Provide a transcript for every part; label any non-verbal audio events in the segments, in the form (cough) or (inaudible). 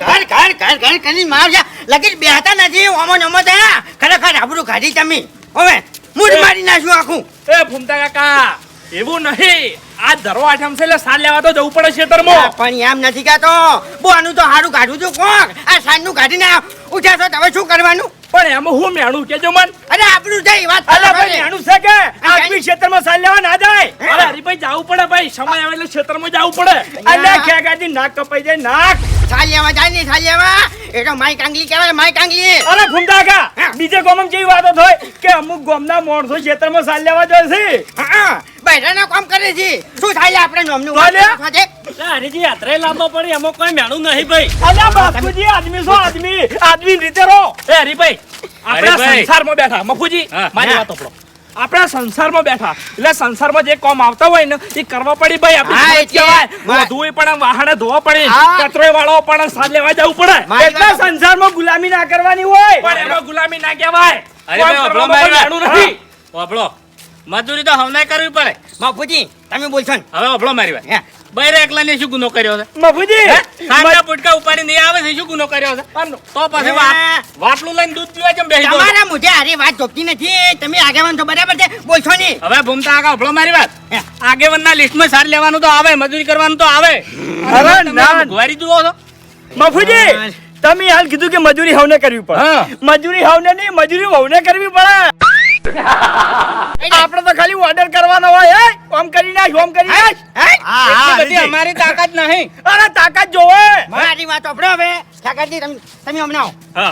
ઘર ઘર ઘર ઘર માર જા લગી બેહતા નથી ઓમો નમો થયા. ખરેખર આબરૂ ખાધી તમે. હવે મૂડ મારી નાખ્યું આખું. એ ફૂમતા કાકા એવું નહીં. આ દરવાજા છે એટલે સાલ લેવા તો જવું પડે ખેતરમાં પણ એમ નથી કહેતો બોનું તો હારું કાઢું છું કોક. આ સાંજનું કાઢીને ઉઠ્યા છો તમે શું કરવાનું? પણ એમાં હું મેણું કેજો મન? અરે આપણું થઈ વાત અલા ભાઈ મેણું છે કે? આદમી ક્ષેત્રમાં સાલ લેવા ના જાય? અરે હરી ભાઈ જાવું પડે ભાઈ. સમય આવે એટલે ક્ષેત્રમાં જવું પડે. અલ્યા ખેગાજી નાક કપાઈ જાય નાક સાલિયામાં જાય ને સાલિયામાં એ તો માય કાંગલી કહેવાય માય કાંગલી. અરે ફૂમતા કા બીજે ગામમાં જેવી વાતો થાય કે અમુક ગોમના મોણસો ક્ષેત્રમાં સાલ લેવા જાય છે. હા બૈરાના કામ કરે છે. શું થાય આપણે નોમનું છે? હરીજી યાત્રા લાંબો પડી એમાં કોઈ મેણું નહીં ભાઈ. અલ્યા બાપુજી આદમી સો આદમી. આદમી રીતે રહો. એ હરીભાઈ આપણા હરીભાઈ. સંસારમાં બેઠા મફુજી. મારી વાત સાંભળો. આપણા સંસારમાં બેઠા. એટલે સંસારમાં જે કામ આવતા હોય ને એ કરવા પડી ભાઈ આપણે કહેવાય. પણ વાહણે ધોવા પડે. કચરો વાળો પણ સાથ લેવા જવું પડે. એટલે સંસારમાં ગુલામી ના કરવાની હોય. પણ એમાં ગુલામી ના કહેવાય. અરે ભાઈ વાત મજૂરી તો હમણાં કરવી પડે. બાપુજી તમે બોલશો ને? હવે અભળો મારી વાત. હે. એકલા ને શું ગુનો કર્યો છે? મફુજી હે? પુટકા ઉપાડી નહીં આવે છે શું ગુનો કર્યો છે? તો પછી વાટલું લઈને દૂધ પીવા કેમ બેસી તમારા મુજે હારી વાત જોપતી નથી. તમે આગેવાન છો બરાબર છે? બોલશો નહીં. હવે ભૂમતા આગળ અભળો મારી વાત. આગેવાન ના લિસ્ટમાં સાર લેવાનું તો આવે મજૂરી કરવાનું તો આવે. અરે ના. મોંઘવારી જુઓ છો. મફુજી તમે હાલ કીધું કે મજૂરી હવને કરવી પડે. મજૂરી હવને નહીં મજૂરી વહુને કરવી પડે. (laughs) આપણે તો ખાલી ઓર્ડર કરવાનો હોય હે? ઓમ કરી નાખ ઓમ કરી નાખ. હે? બધી અમારી તાકાત નહીં. અરે તાકાત જોવે. મારી વાત આપણે હવે. ઠાકરજી તમે તમે હમણાં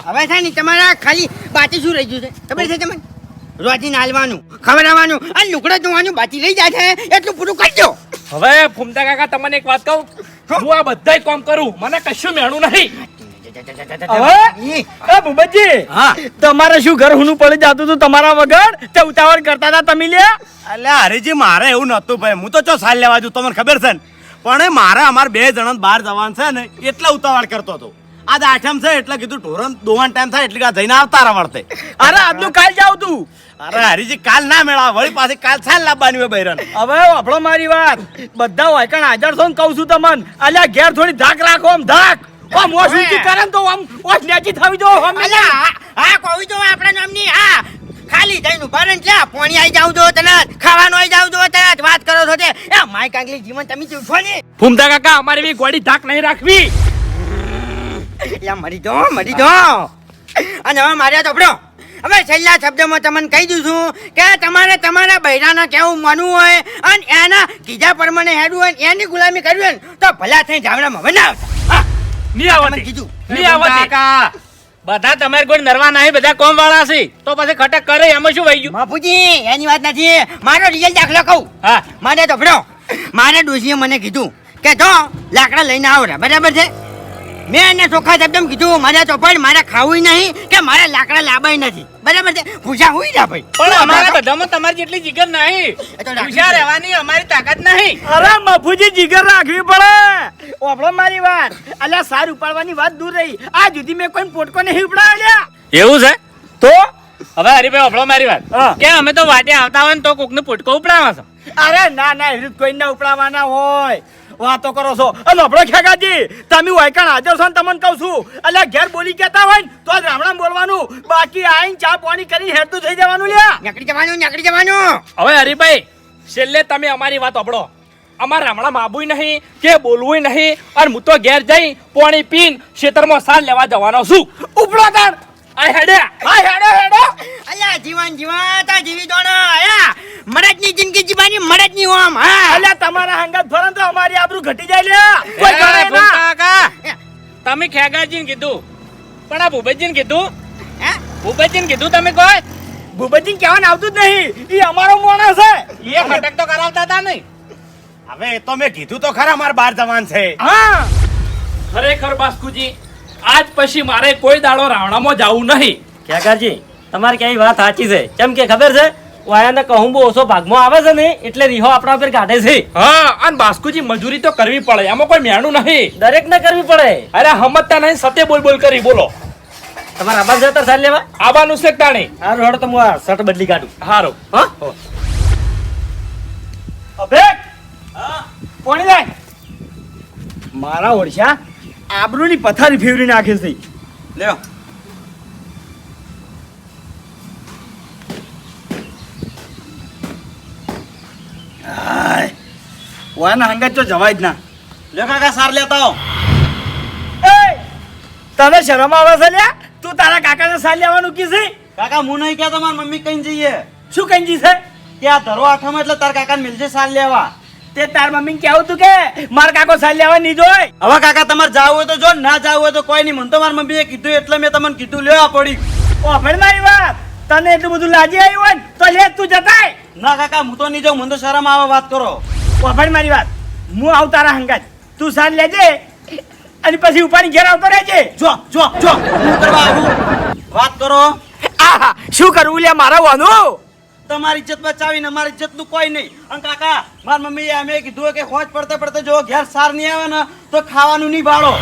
હવે છે ને તમારા ખાલી બાકી શું રહી ગયું છે? ખબર છે તમને? રોજી નાલવાનું ખવડાવવાનું અને લુકડો ધોવાનું બાકી રહી જાય છે. એટલું પૂરું કરજો હવે ફૂમતા કાકા તમને એક વાત કહું. હું. આ બધાય કામ કરું. મને કશું મેળું નહીં. ભૂપતજી. તમારે શું ઘર હુનું પડી જતું હતું તમારા વગર? તે ઉતાવળ કરતા હતા તમે લ્યા? અલ્યા હરીજી મારે એવું નતું ભાઈ. હું તો ચો સાલ લેવા જઉં તમને ખબર છે ને? પણ મારે અમારે બે જણા બહાર જવાનું છે ને એટલે ઉતાવળ કરતો હતો. આજ આઠમ છે એટલે કીધું ઢોરણ દોવાન ટાઈમ થાય એટલે જઈને આવતા રહા વળતે અરે આજનું કાલ જાવ તું. અરે હરીજી કાલ ના મેળા વળી પાછી કાલ સાલ લાવવાની હોય બૈરન. હવે આપણો મારી વાત. બધા વાયકણ હાજર છો ને કહું છું તમને. અલ્યા ઘેર થોડી ધાક રાખો આમ ધાક. આમ ઊંચી કરે તો આમ ઓસ નેચી થવી જો અલા હા, કોઈ જો આપણા નામની હા ખાલી થઈને ઊભા રહે ને પોણી આવી જાવ જો તને ખાવાનું આવી જાવ જો તને વાત કરો છો તે. એ માય કાંગલી જીવન તમે ચૂસો ને. ફૂમતા કાકા અમારે બી ગોડી ધાક નહીં રાખવી. યા મરી જો મરી જો. અને હવે મારે તો પડ્યો હવે છેલ્લા શબ્દમાં તમને કહી દઉં છું કે તમારે તમારા બૈરાના કેવું માનવું હોય અને એના કીધા પ્રમાણે હેડવું હોય એની ગુલામી કરવી હોય તો ભલા થઈ જાવડામાં હવે ના આવતા. કીધું. આવતી. કાકા બધા તમારે કોઈ નરવા નહીં બધા કોમ વાળા છે. તો પછી ખટક કરે એમાં શું વહી ગયું? બાપુજી એની વાત નથી. મારો રિયલ દાખલો કહું. હા. મારે તો ભણો. મારે ડોશીએ મને કીધું કે જો લાકડા લઈને આવો બરાબર છે? મેં એને ચોખ્ખા શબ્દમાં કીધું મારે ચોપડ મારે ખાવું નહીં કે મારે લાકડા લાબાય નથી. બરાબર છે? પૂછા હોય જા ભાઈ. પણ અમારા બધામાં તમારી જેટલી જીગર નહીં. એ પડે. રહેવાની અમારી તાકાત નહીં. અરે મફુજી જીગર રાખવી પડે. ઓબળો મારી વાત. અલ્યા સાર ઉપાડવાની વાત દૂર રહી. આ જુદી મેં કોઈ પોટકો નહીં ઉપાડ્યા. એવું છે? તો? હવે હરીભાઈ અભળો મારી વાત. કે અમે તો વાટે આવતા હોય ને તો કોકને પુટકો ઉપડાવા છો. અરે ના ના એવી કોઈ ના ઉપડાવવાના હોય. વાતો કરો છો. આપણો ખેગાજી તમે વાયકણ હાજર છો ને તમને કહું છું. એટલે ઘેર બોલી કહેતા હોય ને તો જ રામણામ બોલવાનું. બાકી આઈને ચા પાણી કરી હેરતું થઈ જવાનું લ્યા. નીકળી જવાનું નીકળી જવાનું. હવે હરીભાઈ છેલ્લે તમે અમારી વાત અપડો અમારે હમણાં માબુય નહીં કે બોલવું નહીં અને હું તો ઘેર જઈ પાણી પીન ખેતરમાં સાર લેવા જવાનો છું. ઉપડો તાર આ હેડે. આ હેડો હેડો. અલ્યા જીવન જીવાતા જીવી દોણો આયા. મરદની જિંદગી જીવાની મરદની ઓમ હા. અલ્યા તમારા હંગાત ફરન તો અમારી આબરૂ ઘટી જાય લે. કોઈ એ, ગણે ના. કાકા, તમે ખેગાજીને કીધું. પણ આ ભૂપતજીને કીધું? હે? ભૂપતજીને કીધું તમે કોઈ? ભૂપતજી કહેવાનું આવતું જ નહીં. એ અમારો માણસ છે. એ ખટક તો કરાવતા હતા નહીં. હવે એ તો મેં કીધું તો ખરા મારે બાર જવાનું છે. હા. ખરેખર બાસ્કુજી આજ પછી મારે કોઈ દાડો રાવણામાં જવું નહીં. ખેગારજી તમારી ક્યાંય વાત સાચી છે? કેમ કે ખબર છે? વાયાને કહું બહુ ઓછો ભાગમાં આવે છે ને એટલે રીહો આપણા ઉપર કાઢે છે. હા અને બાસ્કુજી મજૂરી તો કરવી પડે આમાં કોઈ મેણું નહીં. દરેક ને કરવી પડે. અરે હમતતા નહીં સતે બોલ બોલ કરી બોલો. તમારા આબા જતા સાલ લેવા? આબાનું છે તાણી. હારું હળો તો હું આ શર્ટ બદલી કાઢું. હારું. હા? અભેક! પોણી લાય? મારા ઓળશા આબરૂની પથારી ફેવરી નાખે છે. લ્યો. હંગાત તો જવાય જ ના. લે કાકા સાર લેતા આવો. એ તને શરમ આવે છે લ્યા? તું તારા કાકાને સાર લેવાનું કીધી કાકા હું નહીં કે તમારી મમ્મી કઈ જઈએ. શું કઈ કંજી છે? કે આ ધરો આઠમ એટલે તાર કાકાને મિલજે સાર લેવા. તે તાર મમ્મીને કેવું તું કે માર કાકો સાર લેવા નહીં જોય. હવે કાકા તમારે જાવું હોય તો જો ના જાવું હોય તો કોઈ નહીં. મને તો મારી મમ્મીએ કીધું એટલે મેં તમને કીધું લેવા પડી. ઓ મારી વાત. તને એટલું બધું લાજી આવ્યું હોય તો લે તું જતાય. ના કાકા હું તો નહીં જાઉં મને તો શરમ આવે વાત કરો. વાપર મારી વાત. હું આવું તારા હંગાજ તું સાર લેજે અને પછી ઉપાડી ઘેર આવતો રહેજે. જો જો જો હું કરવા આવું? વાત કરો. આહા શું કરવું લે મારા વાનું તમારી ઇજ્જત બચાવીને મારી ઇજ્જતનું કોઈ નહીં. અને કાકા મારી મમ્મીએ અમે કીધું કે હોજ પડતે પડતે જો ઘેર સાર નહીં આવે ને તો ખાવાનું નહીં ભાડો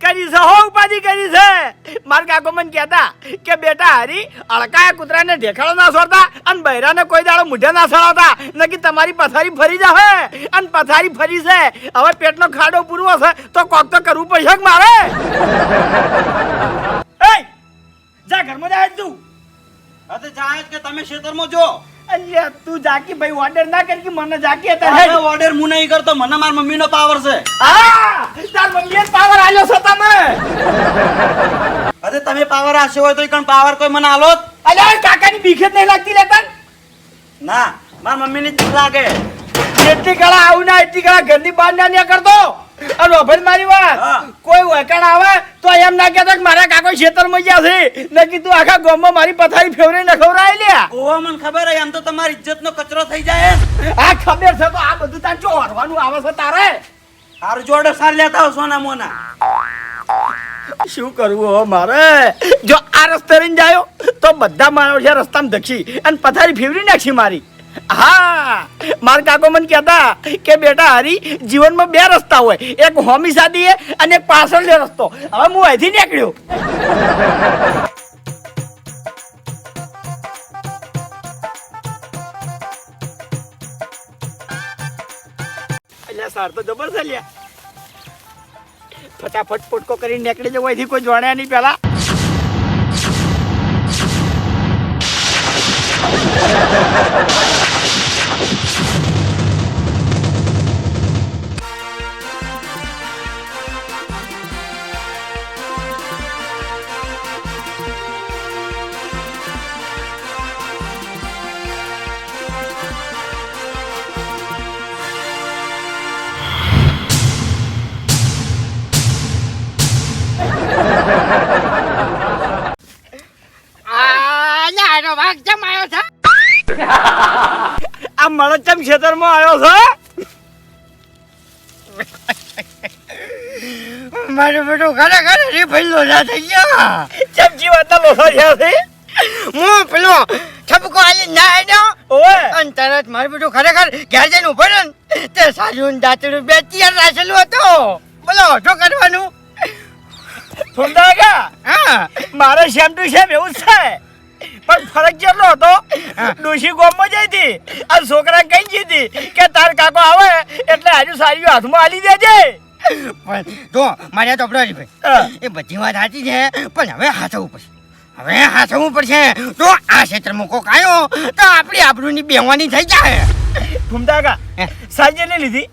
કરી છે હો ઉપાધિ કરી છે. મારા કાકો મને કહેતા કે બેટા હરી અળકાયા કૂતરાને ઢેખાડો ના છોડતા અને બૈરાને કોઈ દાડો મૂઢે ના સડાવતા નકી તમારી પથારી ફરી જાહે. અને પથારી ફરી છે. હવે પેટનો ખાડો પૂરવો છે તો કોક તો કરવું પડશે કે મારે? (laughs) એય જા ઘરમાં જાય તું. હવે જાય કે તમે ખેતરમાં જો. અલ્યા તું જાકી ભાઈ ઓર્ડર ના કર કે મને જાકી હતા? ઓર્ડર હું નહીં કરતો મને માર મમ્મી નો પાવર છે. હા તાર મમ્મીએ પાવર આલ્યો છે તમે. અરે તમે પાવર આશે હોય તો કણ પાવર કોઈ મને આલો? અલ્યા કાકાની બીખે નહીં લાગતી લેતા ના મમ્મી ની લાગે. જેટલી કળા આવું ના એટલી કળા ઘરની બહાર ના કરતો અને મારી વાત. કોઈ વૈકણ આવે તો એમ ના કહેતા કે મારા કાકો ખેતરમાં ગયા છે. નકી તું આખા ગામમાં મારી પથારી ફેવરી ન ખવડાવી લ્યા ઓહો મને ખબર હે એમ તો તમારી ઇજ્જતનો કચરો થઈ જાય આ ખબર છે તો આ બધું તાર ચો હરવાનું આવે છે તારે? હાર જોડે સાર લેતા આવો સોના મોના. શું કરવું હો મારે? જો આ રસ્તે રહીને જાયો તો બધા માણસ રસ્તા રસ્તામાં ધક્ષી અને પથારી ફેવરી નાખી મારી. હા, મારા કાકો મને કહેતા કે બેટા હરી, જીવનમાં બે રસ્તા હોય. એક હોમી સાદી અને એક પાછળ રસ્તો. હવે હું અહીંથી નીકળ્યો. સાર તો જબરજસ્ત લ્યા. ફટાફટ પોટકો કરીને નીકળી જવો અહીંથી કોઈ જોણ્યા નહીં પેલા. આ મળચમ ખેતરમાં આવ્યો છો? મારું બેટો ખરેખર રી ભઈલો ના થઈ ગયા. ચમચી વાતના લોસો થયા છે? હું પેલો છપકો આલી ના આવ્યો ઓય અને તરત મારું બેટું ખરેખર ઘેર જઈને ઊભો ને તે સારું દાંતડું બે તિયાર રાખેલું હતો. બોલો શું કરવાનું? ફૂમદાગા હા. મારે સેમ ટુ સેમ એવું છે? પણ ફરક જેટલો હતો ડોશી ગોમમાં જઈ હતી આ છોકરા કઈ જઈ હતી કે તાર કાકો આવે એટલે આજુ સારી હાથમાં આલી દેજે. પણ જો મારે તો હરીભાઈ એ બધી વાત સાચી છે પણ હવે હાથવું પડશે. હવે હાથવું પડશે. તો આ ક્ષેત્રમાં કોક આવ્યો તો આપણી આબરૂની બેવાની થઈ જાય ઘૂમતા કા? સાજે લીધી?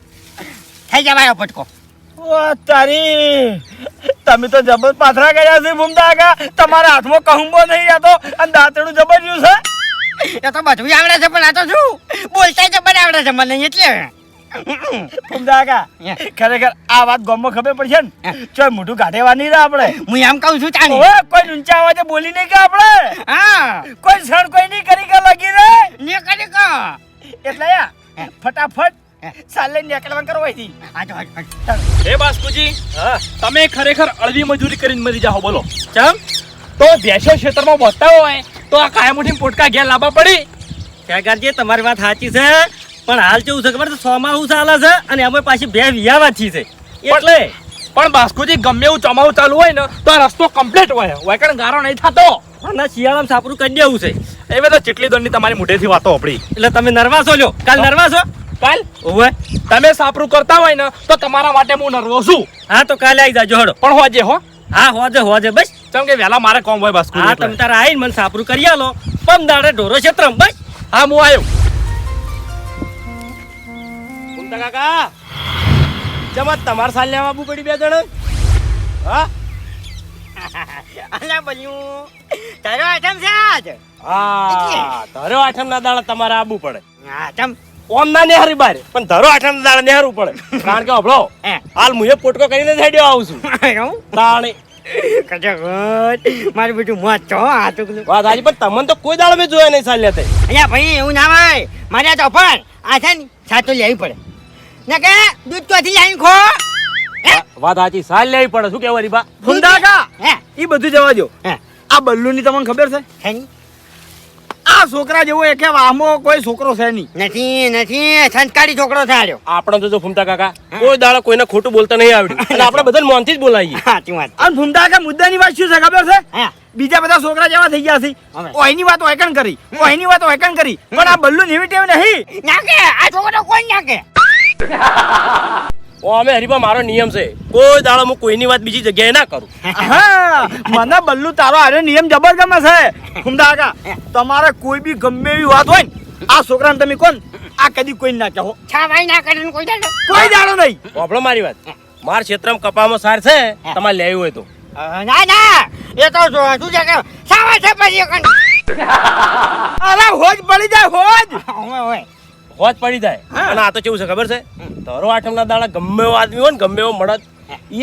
થઈ જવાયો પટકો તારી તમે તો જબર પાથરા ગયા છે ફૂમદાગા તમારા હાથમાં કહુંબો નહીં રહેતો અને દાંતડું જબર રહ્યું છે. એ તો બધું આવડે છે પણ આ તો શું? બોલતા જબર આવડે છે મને એટલે. ફૂમદાગા હે. ખરેખર આ વાત ગામમાં ખબર પડશે ને? ચોય મોઢું કાઢેવા નહીં રહે આપણે. હું એમ કહું છું ચાલી કોઈ ઊંચા અવાજે બોલી નહીં કે આપણે? હા. કોઈ સણ કોઈ નહીં કરી કે લગી રે. ને કરી કો. એટલે ફટાફટ સાલે નીકળવા કરો અહીંથી. આ તો હટ, હટ. એ બાસ્કુજી તમે ખરેખર અડધી મજૂરી કરીને મરી જાઓ બોલો. ચમ? તો ભેંસો ક્ષેત્રમાં બોતા હોય તો આ કાયમ ઉઠીને પોટકા ઘેર લાવવા પડી. કાકાજી તમારી વાત સાચી છે પણ હાલ કેવું છે ખબર છે? ચોમાસું ચાલે છે અને અમે પાછી બે વિયાવાથી છે એટલે? પણ બાસ્કુજી ગમે એવું ચોમાવું ચાલુ હોય ને તો આ રસ્તો કમ્પ્લીટ હોય. વાયકણ ગારો નહીં થતો. અને શિયાળામાં સાપરું કરી દેવું છે. એવે તો ચીટલી દોડની તમારી મોઢેથી વાતો આપણી એટલે તમે નર્વાસ છો લ્યો. કાલ નર્વાસ? છો કાલ? ઓવે તમે સાપરું કરતા હોય ને તો તમારા માટે હું નર્વસ છું. હા તો કાલે આવી જાજો હડો પણ હોજે હો. હા હોજે હોજે બસ. ચમ કે વહેલા મારે કોમ હોય બસ હા તમે તારા આવીને મને સાપરું કરી આલો. પમ દાડે ઢોરો ક્ષેત્રમ બસ. હા હું આવ્યો કુંતા કાકા જમા તમારે સાલ લેવા આવવું પડી બે જણ? હા? (laughs) અલા બલ્યું તારો આઠમ છે આજ? હા તારો આઠમ ના દાડા તમારે આબુ પડે. આઈટમ ઓમ ના નેહરી બારે. પણ ધરો આઠમ ના દાડા નેહરવું પડે. કારણ કે હભળો હે. હાલ મુએ પોટકો કરીને સાઈડે આવું છું. હું મારું બેટું મોત છો આ તો વાત હાજી પણ તમને તો કોઈ દાડો મેં જોયા નહીં સાલ લેતે અહીંયા ભાઈ એવું ના હોય. મારે તો પણ આ છે ને સાચો લેવી પડે. ને કે દૂધ ક્યાંથી લાવીને ખો? વાત સાલ લેવી પડે. શું કેવું રીબા ફૂમતા હે એ બધું જવા દો હે. આ બલ્લુની તમને ખબર છે ની? આ છોકરા જેવો એકે વાહમો કોઈ છોકરો છે નહીં. નથી નથી સંસ્કારી છોકરો છે આર્યો આપણે તો જો ફૂમતા કાકા કોઈ દાડો કોઈને ખોટું બોલતા નહીં આવડ્યું અને આપણે બધા મોનથી જ બોલાવીએ. સાચી વાત. અને ફૂમતા કા મુદ્દાની વાત શું છે ખબર છે? બીજા બધા છોકરા જેવા થઈ ગયા છે. ઓહીની ઓયની વાત ઓયકણ કરી. ઓહીની વાત ઓયકણ કરી. પણ આ બલ્લુ નેવી ટેવ નહીં. નાકે આ છોકરો કોણ નાખે? ઓ અમે હરીફા મારો નિયમ છે. કોઈ દાડો હું કોઈની વાત બીજી જગ્યાએ ના કરું. હા મને બલ્લુ તારો આરે નિયમ જબર ગમે છે ખુમદાકા તમારે કોઈ બી ગમે એવી વાત હોય ને આ છોકરાને તમે કોણ? આ કદી કોઈ ના કહો. છાવાઈ ના કરીને કોઈ દાડો? કોઈ દાડો નહીં. આપણો મારી વાત. મારા ક્ષેત્રમાં કપામાં સાર છે તમારે લેવી હોય તો. ના ના. એ તો શું શું છે કે સાવા છે પછી અરે હોજ પડી જાય હોજ. હોય ઓવે. હોજ પડી જાય. અને આ તો કેવું છે ખબર છે? ધરો આઠમ ના દાડા ગમે એવો આદમી હોય ને ગમે એવો મળત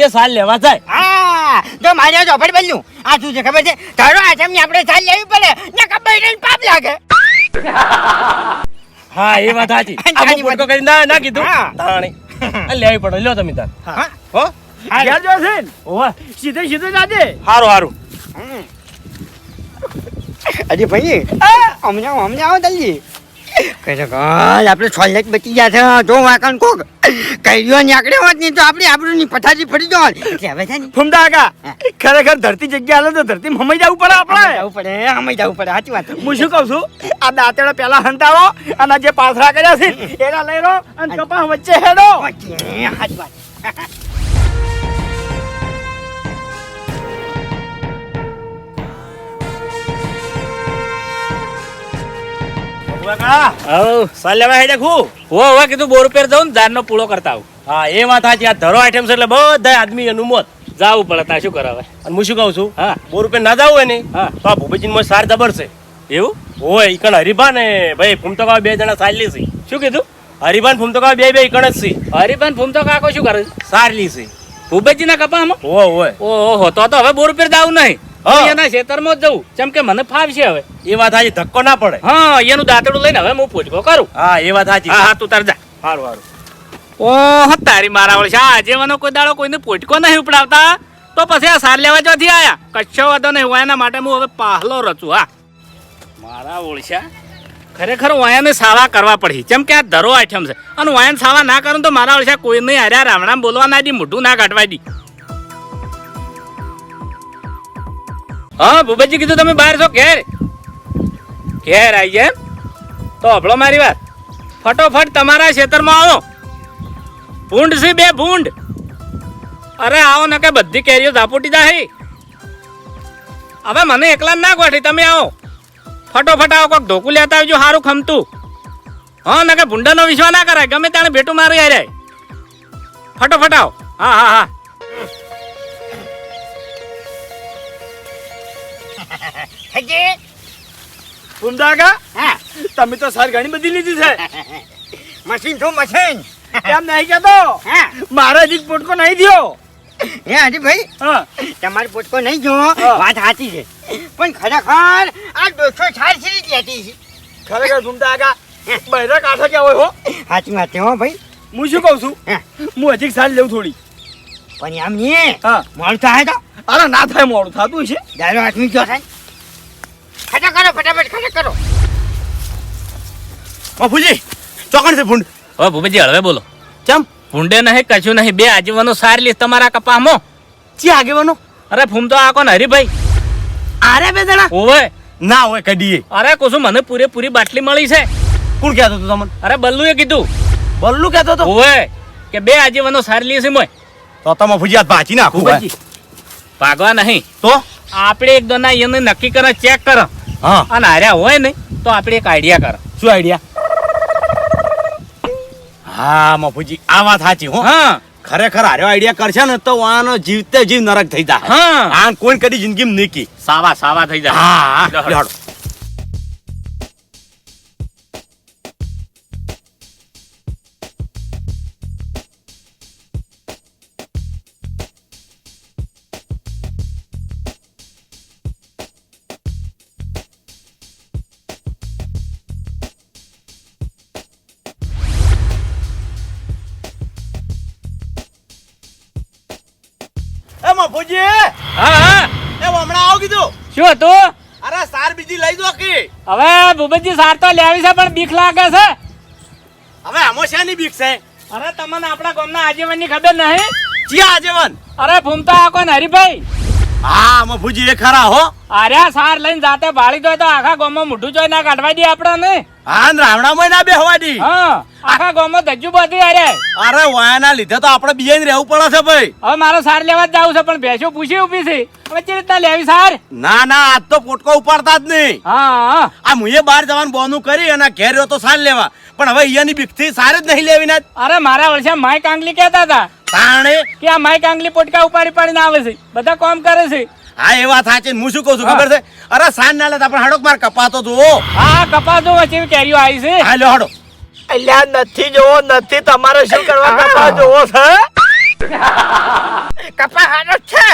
એ સાલ લેવા જાય. હા જો મારે ચોપડ બન્યું. આ શું છે ખબર છે? તારો આચમની આપણે સાલ લેવી પડે ને ખબર નહીં પાપ લાગે. હા એ વાત સાચી. અમુક પોટકો કરી ના ના કીધું. તાણી. લેવી પડે. લ્યો તમે તાર હા. હો? ઘેર જો છે ને ઓવા સીધે સીધે જાજે. હારું હારું. અરે ભાઈ હમણાં હમણાં આવો જલ્દી. કહે આપણે છોલ્લે બચી ગયા છે. જો વાકણ કોક કઈયો નીકળે હોત નહીં તો આપણી આબરૂની પથારી ફરી એટલે હવે છે ને કાકા ખરેખર ધરતી જગ્યા હાલે તો ધરતી મમાઈ જવું પડે આપણે. જવું પડે અમે જવું પડે સાચી વાત. હું શું કહું છું? આ દાંતેડા પેલા હંતાવો અને જે પાથરા કર્યા છે એના લઈ લો અને કપા વચ્ચે હેડો. સાચી વાત. હવે કીધું બોર પેર જાઉં ને દાનનો પૂળો કરતા આવું. હા એ વાત સાચી. આ ધરો આઈટમ છે એટલે બધા આદમી એનું મોત જાવું પડે તા શું કરાવે? અને હું શું કહું છું? હા. બોર રૂપિયા ના જવું હોય ને હા. તો આ ભૂપેજી માં સાર જબર છે. એવું? હોય ઈકણ હરીભા ને ભાઈ ફૂમતો કાકા બે જણા સાર લીસી શું કીધું? હરીભાન ને ફૂમતો બે બે ઈકણ જ છે. હરીભાન ફૂમ તો કાકો શું કરે સાર લીસી ભૂપેજીના કપામાં? હોય હોય ઓહો તો તો હવે બોર ઉપર જાવું નહીં. હા. એના ખેતરમાં જ જવું. જેમ કે મને ફાવશે હવે. એ વાત હાજી ધક્કો ના પડે. હા એનું દાંતડું લઈને હવે હું પૂછકો કરું. હા એ વાત હાજી. હા તું તાર જા. સારું સારું ઓહ તારી મારા વળી આજે મને કોઈ દાડો કોઈને પોટકો નહીં ઉપડાવતા. તો પછી આ સાર લેવા જોથી આયા? કચ્છો વાંધો નહીં હું એના માટે હું હવે પાહલો રચું હા. મારા ઓળશા ખરેખર વાયાને સાવા કરવા પડી. જેમ કે આ ધરો આઠમ છે. અને વાયાને સાવા ના કરું તો મારા ઓળશા કોઈ નહીં હાર્યા રામણામ બોલવા ના દી મોઢું ના કાઢવા દી. હા ભૂપતજી કીધું તમે બહાર છો, ઘેર. ઘેર આવી જાય તો હભળો મારી વાત. ફટોફટ તમારા ખેતરમાં આવો. ભૂંડ છે બે ભૂંડ. અરે આવો ને કે બધી કેરીઓ ઝાપુટી જાય હવે મને એકલા ના ગોઠી તમે આવો. ફટોફટ આવો કોઈક ધોકું લેતા આવજો સારું ખમતું. હા, ને કે ભૂંડાનો વિશ્વાસ ના કરાય, ગમે ત્યાં ભેટું મારી જાય ફટોફટ આવો. હા હા હા. હજી કાકા હા. તમે તો સર ઘણી બધી લીધી છે. (laughs) મશીન છો મશીન. એમ નહીં કેતો હા. મારે હજી પોટકો નહીં થયો. હે હાજી ભાઈ હા. તમારે પોટકો નહીં જો વાત સાચી છે. પણ ખરેખર આ છાર સીરી જતી છે ખરેખર કાકા બહેરા કાંઠા ક્યાં હોય હો. સાચી વાત છે હો ભાઈ. હું શું કહું છું? હા. હજી સાલ લેવું થોડી. પણ એમ નહીં. હા. મોડું થાય તો. અરે ના થાય મોડું થતું છે દારૂ આઠમી જો થાય ખટા કરો ફટાફટ ખટા કરો. બાપુજી ચોકણ છે ફૂંડ હવે ભૂપેજી હળવે બોલો. ચમ? ભૂંડે નહીં કશું નહીં બે આજીવનો સાર લીસ તમારા કપામાં. ચી આગેવાનો? અરે ફૂમ તો આ કોણ હરીભાઈ? આરે બે જણા? ઓવે. ના હોય કડીએ અરે કુસુમ મને પૂરેપૂરી બાટલી મળી છે. કોણ કહેતો તું તમને? અરે બલ્લુએ કીધું. બલ્લુ કેતો હતો? ઓવે કે બે આજીવનો સાર લીસ છે મોય. તો તમે ફુજી ભાજી નાખું ભાઈ. ભાગવા નહીં. તો? આપણે એક દોના એને નક્કી કરે ચેક કરો. હા. અને હાર્યા હોય ને તો આપણે એક આઈડિયા કરો. શું આઈડિયા હા મફુજી આ વાત સાચી હો. હા. ખરેખર હાર્યો આઈડિયા કરશે ને તો આનો જીવતે જીવ નરક થઈ જાય. હા. આ કોઈ કદી જિંદગીમાં નીકી સાવા સાવા થઈ જાય. હા લો, મફુજી હા હા. એ હમણાં આવ કીધું. શું હતું? અરે સાર બીજી લઈ દો કે હવે ભૂપતજી સાર તો લેવી છે પણ બીક લાગે છે. હવે આમાં શેની બીક છે? અરે તમને આપણા ગામના આજીવનની ખબર નહીં? જી આજીવન અરે ફૂમતા આ કોણ હરીભાઈ? હા મફુજી એ ખરા હો. અરે સાર લઈને જાતે ભાળી દો તો આખા ગામમાં મોઢું જોઈ ના કાઢવા દે આપણને. હા રાવણામાં ના બેહવા દી હા આખા ગામમાં ધજ્જુ બધી અરે અરે વાયાના લીધે તો આપણે બીજાને રહેવું પડે છે ભાઈ. હવે મારે સાર લેવા જ જાવ છે પણ ભેંસો પૂછી ઊભી છે. હવે કેવી રીતના લેવી સાર? ના ના આજ તો પોટકો ઉપાડતા જ નહીં. હા. હા આ મુએ બહાર જવાનું બોનું કરી અને ઘેર રહ્યો તો સાર લેવા. પણ હવે અહીંયાની બીકથી સાર જ નહીં લેવી ના. અરે મારા વર્ષે માય કાંગલી કહેતા હતા તાણે? કે આ માય કાંગલી પોટકા ઉપાડી પાડીને આવે છે. બધા કામ કરે છે. હા એ વાત સાચી હું શું કહું છું ખબર છે? અરે સાર ના લેતા પણ હડોક માર કપાતો તું હા કપાતો વચ્ચે કેરીઓ આવી છે. હા લ્યો હડો. અલ્યા નથી જોવો નથી તમારે શું કરવા કપા જોવો છે? કપા હાલો જ છે.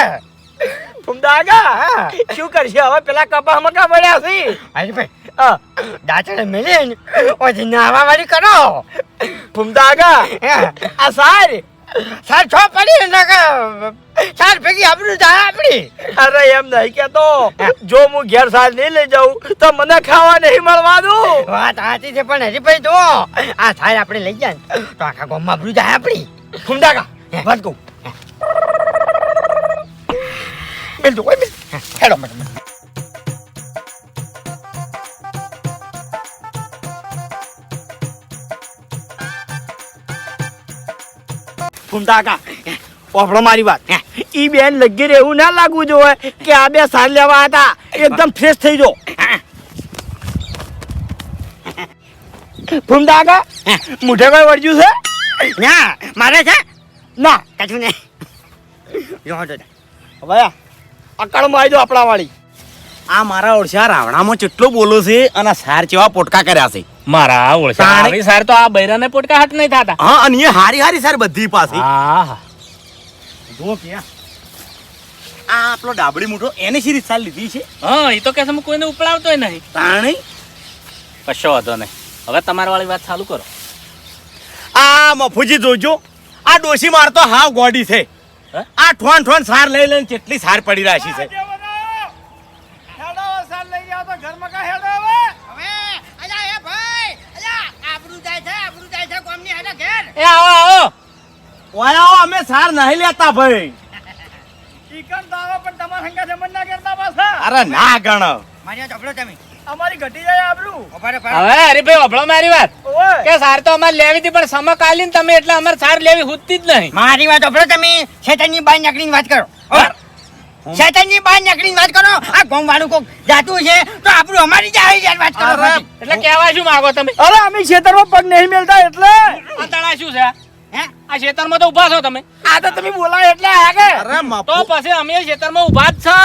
ફુમદાગા શું કરશે? હવે પેલા કપા મકા પડ્યા છે? હાજી ભાઈ દાંતડે મેલે ઓજી નાવા વાળી કરો. ફુમદાગા આ સાર. સાર છો પડી ને કે સાર ભેગી આપણું જાય આપણી. અરે એમ નહીં કેતો જો હું ઘેર સાર નહીં લઈ જાઉં તો મને ખાવા નહીં મળવાનું વાત સાચી છે પણ હરીભાઈ જો આ સાર આપણે લઈ જાય તો આખા ગામમાં આપણું જાય આપણી. ફુમદાગા વાત કહું. બેલ તો કોઈ બેલ હેડો ફુમદાગા ઓફળો મારી વાત. ઈ બેન લગી એવું ના લાગવું જોઈએ કે આ બે સાર લેવા હતા. એકદમ ફ્રેશ થઈ જો ફુમદાગા મુઠે કોઈ વળજ્યું છે? ના મારે છે? ના. કશું નહીં. જો હવે અકળમાં આવી દો આપણા વાળી આ મારા ઓળશા રાવણામાં કેટલો બોલો છે અને સાર જેવા પોટકા કર્યા છે. મારા ઓળખા સાર તો આ બૈરાને પોટકા હાટ નહીં થતા. હા અને એ હારી હારી સાર બધી પાસે હા હા. આ. આપણો ડાબડી મૂઠો એની શી રીત લીધી છે. હા એ તો કે હું કોઈને ઉપડાવતોય નહીં. તાણી કશો વાંધો નહીં. હવે તમારા વાળી વાત ચાલુ કરો. આ મફુજી જોજો. આ ડોશી મારતો હાવ ગોડી છે. આ ઠોન ઠોન સાર લઈ લઈને કેટલી સાર પડી રાખી છે. એ ભાઈ અલા અમે સાર નહીં લેતા ભાઈ. ચિકન ગામની પણ તમાર એ આવો ના કરતા ભાઈ અરે ના ગણ. મારી આ ચોપડો તમે. અમારી ઘટી જાય આબરૂ. હવે અરે ભાઈ વભળો મારી વાત. કે સાર તો અમારે લેવી હતી પણ સમક આલી તમે એટલે અમારે સાર લેવી હુજતી જ નહીં. મારી વાત ચોપડો તમે. શેતાનની બહાર નકડીની વાત કરો. શેતાનની બહાર નકડીની વાત કરો. આ ગોમ વાળું કોક જાતું છે તો આપણું અમારી જ આવી જાય વાત કરો એટલે કહેવા શું માંગો તમે? અરે અમે ખેતરમાં પગ નહીં મેલતા એટલે. આ તણા શું છે? આ ખેતરમાં તો ઊભા છો તમે. આ તો તમે બોલાવો એટલે આયા કે. અરે તો પછી અમે ખેતરમાં ઊભા જ છો.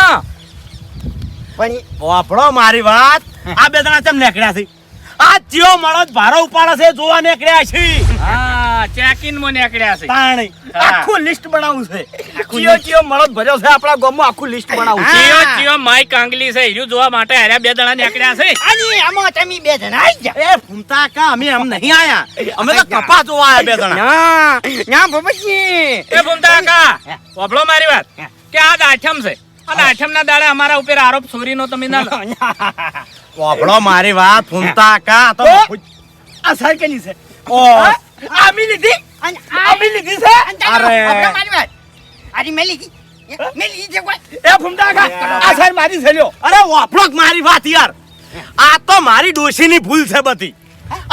પણ વાપડો મારી વાત. આ બે જણા ચમ નીકળ્યા છે? આ જીઓ મળો ભારો ઉપાડે છે જોવા નીકળ્યા છે. હા. ચેકિનમાં નીકળ્યા છે. તાણી. આખું લિસ્ટ બનાવું છે. ચિયો ચિયો મળો ભર્યો છે આપણા ગામમાં આખું લિસ્ટ બનાવું ચિયો ચિયો માય કાંગલી છે હીરું જોવા માટે હાર્યા બે દણા નીકળ્યા છે. આની આમાં તમે બે જણા આવી ગયા. એ ફૂમતા કા અમે એમ નહીં આયા. અમે તો કપા જોવા આયા બે જણા. ના ના ભૂપતજી એ ભૂમતા કાકા વભળો મારી વાત. કે આ આઠમ છે. અને આઠમ ના દાડે અમારા ઉપર આરોપ ચોરીનો તમે ના. મારી વાત ફૂમતા કા તો આ સાયકલની છે. ઓ? આમી લીધી અને આમી લીધી છે? અરે. મારી વાત. આરી મેલી ગઈ મેલી ગઈ છે કોઈ એ ફૂમતા કા આ સાઈડ મારી છે અરે વાપડો મારી વાત યાર. આ તો મારી ડોશીની ભૂલ છે બધી.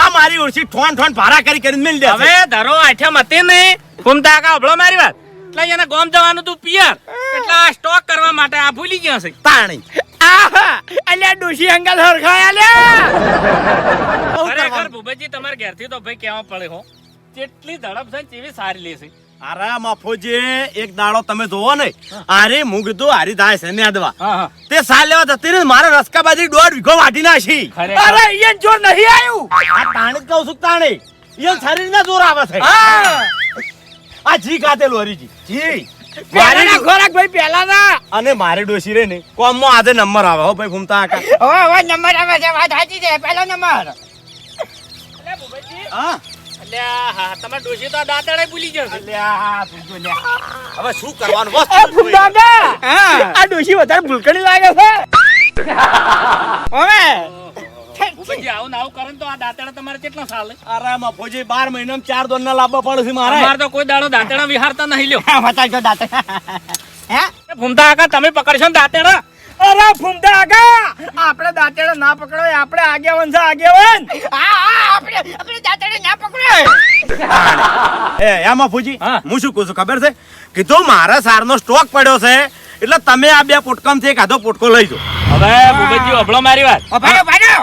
આ મારી ઓળશી ઠોન ઠોન ભારા કરી કરીને મેલ દે હવે ધરો આઠ્યા મતે ને. ફૂમતા કા અભળો મારી વાત. એટલે એને ગોમ જવાનું તું પિયર. એટલે આ સ્ટોક કરવા માટે આ ભૂલી ગયો છે. તાણી. આહા અલ્યા ડોશી અંગલ હરખાયા લે ખરેખર ભૂપતજી તમારે ઘેરથી તો ભાઈ કેવા પડે હો. જેટલી ધડપ છે ને તેવી સારી લેશે. અરે મફોજી એક દાડો તમે જોવો ને હું કીધું હારી થાય છે નેદવા તે સાલ લેવા જતી ને મારે રસકા બાજરી દોઢ વીઘો વાટી નાખી. અરે ઈયન જોર નહીં આવ્યું આ તાણી કહું છું તાણી. એ શરીર ના જોર આવે છે. આ જી ખાતેલું હરીજી જી. પહેલાના ખોરાક ભાઈ પહેલાના. અને મારે ડોસી રે ને કોમમાં આજે નંબર આવે. હો ભાઈ ઘૂમતા આકા. હવે નંબર આવે છે વાત સાચી છે પહેલો નંબર. હા. અલ્યા હા ડોશી તો દાંતડે ભૂલી જશે અલ્યા, ભૂલજો લ્યા. હવે શું કરવાનું? એ વસ્તુ આ ડોશી વધારે ભૂલકણી લાગે છે. હવે આવું ને આવું કરે ને તો આ દાંતડા તમારે કેટલા સાલ? અરે મફોજી બાર મહિનામાં ચાર દોન ના લાવવા પડે છે મારે. અમારે તો કોઈ દાડો દાંતડા વિહારતા નહીં લ્યો. હા બતાવજો દાંત. હે ભૂમતા કાકા તમે પકડશો ને દાંતડા અરે ફૂમતા આગા! આપણે દાંતેડે ના પકડો આપણે આગેવન છે આગેવન! હા હા આપણે આપણે દાંતેડે ના પકડે (laughs) એ એમાં ફૂજી હા. હું શું કહું છું ખબર છે? કીધું મારા સારનો સ્ટોક પડ્યો છે એટલે તમે આ બે પોટકમથી એક આધો પોટકો લઈ જો હવે ભૂપતજી અભળો મારી વાત. ઓ ભાડો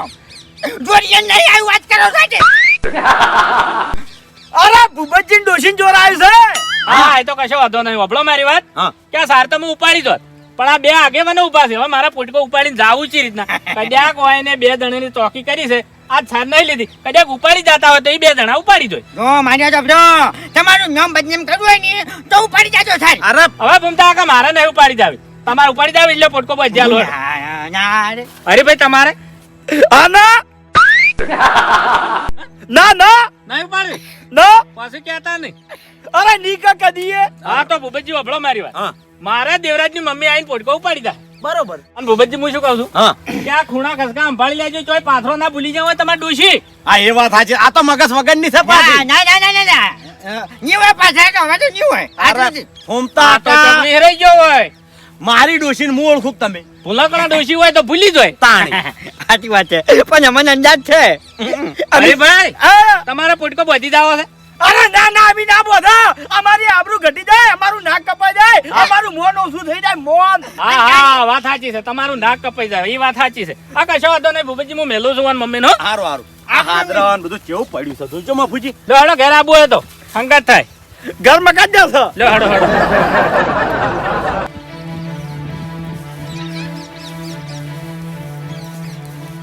જોરિયન નહીં આવી વાત કરો સાથે (laughs) અરે ભૂપતજી ડોશી જોર આવ્યું છે? હા એ તો કશો વાંધો નહીં. અભળો મારી વાત. ક્યાં સાર તમે ઉપાડી દો. પણ આ બે આગે મને ઊભા છે. હવે મારા પોટકો ઉપાડીને જાવું છે રીતના. કદાચ હોય ને બે જણાની ચોકી કરી છે. આ છાર નહીં લીધી. કદાક ઉપાડી જતા હોય તો એ બે જણા ઉપાડી દો જો માન્યા તો બ્રો તમારું નામ બદનામ કરવું હોય ને તો ઉપાડી જાજો સાહેબ. અરે હવે ભૂમતા કાકા મારે નહીં ઉપાડી જાવી. તમારે ઉપાડી જાવી એટલે પોટકો બજ્યા લો. અરે ભાઈ તમારે? હા ના. ના ના. નહીં ઉપાડી ના. પાછું કહેતા નહીં. અરે નીકા કદીએ. હા તો ભૂપતજી વભળો મારી વાત. હા. મારા દેવરાજની મમ્મી આઈને પોટકો ઉપાડી દા. બરોબર. અને ભૂપતજી હું શું કહું છું? હા. કે આ ખૂણા ખસકા સંભાળી લેજો ચોય પાથરો ના ભૂલી જાવ તમારે ડોશી. હા એ વાત સાચી. આ તો મગજ વગરની છે ના પાછી. ના ના ના ના ના. હોય પાછા કે હવે તો નહીં હોય. અરે. ફૂમતા તો તમે રહી ગયો હોય. મારી ડોશી હું ઓળખું તમે? ભૂલકણા ડોશી હોય તો ભૂલી જોય તાણી. સાચી વાત છે. પણ મને અંદાજ છે. અરે ભાઈ હા તમારા પોટકો બધી જાવ છે. અરે ના ના આવી ના બોધા અમારી આબરૂ ઘટી જાય અમારું નાક કપાઈ જાય અમારું મોન ઓછું થઈ જાય મોન હા હા વાત સાચી છે. તમારું નાક કપાઈ જાય એ વાત સાચી છે. આ કશો વાંધો નહીં ભૂપતજી હું મેલું છું મમ્મી નો સારું સારું આ બધું કેવું પડ્યું છે? જોજો મફુજી લો હેડો ઘેર આબુ હોય તો. હંગાત થાય. ઘર મકાન જશે લો હેડો હેડો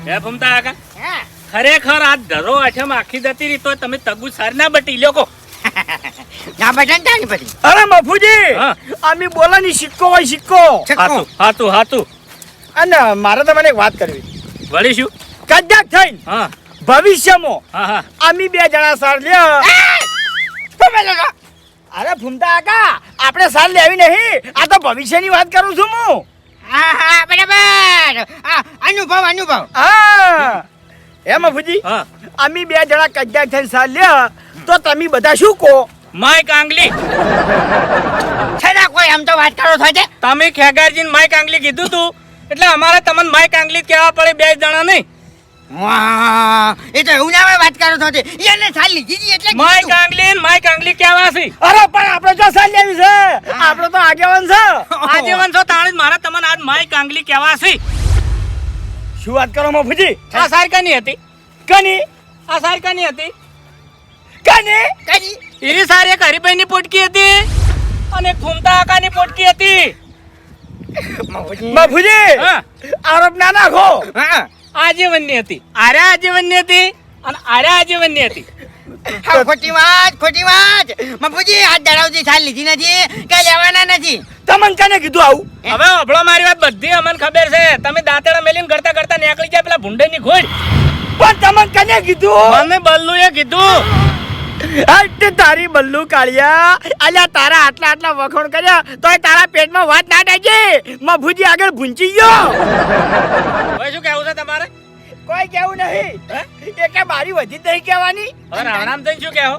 હે ભમતા કાકા? હા. ખરેખર આ ધરો આઠમ આખી જતી રહી તો તમે તગુ સારી ના બટી લોકો (laughs) ના બટન થાય ને અરે મફુજી! આમી બોલાની સિક્કો હોય સિક્કો. હાતું હાતું હાતું અને મારે તમને એક વાત કરવી. વળી શું? કદાચ થઈને હા. ભવિષ્યમાં હા હા. આમી બે જણા સાર લે અરે ફૂમતા કાકા આપણે સાર લેવી નહીં. આ તો ભવિષ્યની વાત કરું છું હું. હા હા બરાબર. હા અનુભવ અનુભવ. હા. એમ મફુજી? અમી બે જણા કજ્જા થઈને સાર લ્યો તો તમે બધા શું કહો? માઈક આંગલી. છેડા કોઈ આમ તો વાત કરો છો તે તમે ખેગારજીને માઈક આંગલી કીધું તું? એટલે અમારે તમને માઈક આંગલી કહેવા પડે બે જણા નહીં. વાહ એ તો એવું ના વાત કરો છો એને સાલ લીધી હતી એટલે માઈક કાંગલી આંગલી કાંગલી માઈક આંગલી કહેવા છે. અરે પણ આપણે જો સાર લેવી છે. આપણે તો આગેવાન છે. (laughs) આગેવાન છો તાણી મારા તમને આજ માઈક આંગલી કહેવા છે. શું વાત કરો મફુજી? આ સાર કની હતી? કની? આ સાર કની હતી? કની? કની? એરી સાર એક હરિભાઈની પોટકી હતી. અને ખુમતા આકાની પોટકી હતી. મફુજી. હા. આરોપ ના નાખો. આજીવનની હતી. આર્યા આજીવનની હતી. અને આર્યા આજીવનની હતી. હા ખોટી વાત ખોટી વાત. મફુજી હાથ ધરાવતી સાલ લીધી નથી કે લેવાના નથી. તમને કને કીધું આવું? હવે અભળો મારી વાત બધી અમને ખબર છે. તમે દાંતડા મેલીને કરતા કરતા નીકળી ગયા પેલા ભૂંડેની ખોડ. પણ તમને કને કીધું? મને બલ્લુએ કીધું. અટ તારી બલ્લુ કાળિયા. અલ્યા તારા આટલા આટલા વખોણ કર્યા તોય તારા પેટમાં વાત ના ડાજે ભુજી આગળ ભૂંચી ગયો. હવે શું કહેવું છે તમારે? કોઈ કેવું નહીં. એ કે મારી વધી નહીં કહેવાની. હવે રાણામ થઈને શું કહેવો?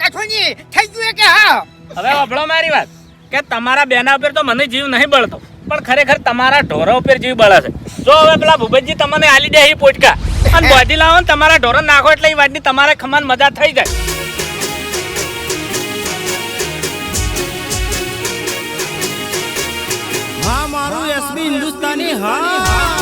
કઠોની થઈ ગયું કે હા. હવે અભળો મારી વાત કે તમારા બેના ઉપર તો મને જીવ નહીં બળતો પણ ખરેખર તમારા ઢોરા ઉપર જીવ બળે છે. જો હવે પેલા ભૂપતજી તમને આલી દે એ પોટકા અને બોધી લાવો ને તમારા ઢોરો નાખો એટલે એ વાતની તમારે ખમાન મજા થઈ જાય. હા મારું એસબી હિન્દુસ્તાની હા.